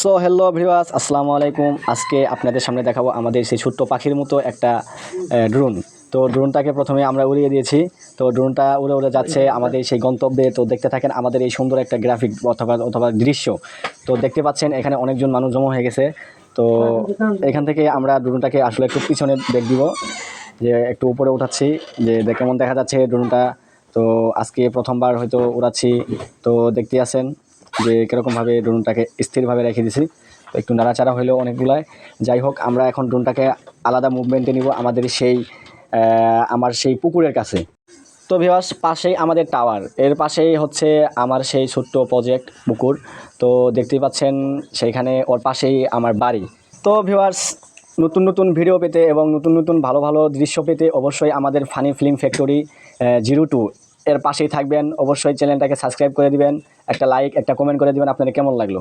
So hello ভিওয়াস আসসালামু আলাইকুম আজকে আপনাদের সামনে দেখাবো আমাদের সেই ছোট্ট পাখির মতো একটা ড্রোন তো ড্রোনটাকে প্রথমে আমরা উড়িয়ে দিয়েছি। তো ড্রোনটা উড়ে উড়ে যাচ্ছে আমাদের সেই গন্তব্যে। তো দেখতে থাকেন আমাদের এই সুন্দর একটা গ্রাফিক অথবা অথবা দৃশ্য। তো দেখতে পাচ্ছেন এখানে অনেকজন মানুষ জমা হয়ে গেছে। তো এখান থেকে আমরা ড্রোনটাকে আসলে একটু পিছনে দেখ দিব। যে একটু উপরে উঠাচ্ছি। যে কেমন দেখা যাচ্ছে ড্রোনটা তো আজকে প্রথমবার হয়তো উড়াচ্ছি। তো দেখতে আছেন। যে কীরকমভাবে ড্রোনটাকে স্থিরভাবে রেখে দিছি তো একটু নাড়াচাড়া হলেও অনেকগুলাই যাই হোক, আমরা এখন ড্রোনটাকে আলাদা মুভমেন্টে নিব আমাদের সেই আমার সেই পুকুরের কাছে। তো ভিওয়াস পাশেই আমাদের টাওয়ার এর পাশেই হচ্ছে আমার সেই ছোট্ট প্রজেক্ট পুকুর। তো দেখতেই পাচ্ছেন, সেইখানে ওর পাশেই আমার বাড়ি। তো ভিওয়ার্স নতুন নতুন ভিডিও পেতে এবং নতুন নতুন ভালো ভালো দৃশ্য পেতে অবশ্যই আমাদের funny film factory zero two এর পাশেই থাকবেন। অবশ্যই চ্যানেলটাকে সাবস্ক্রাইব করে দিবেন, একটা লাইক একটা কমেন্ট করে দিবেন। আপনাদের কেমন লাগল?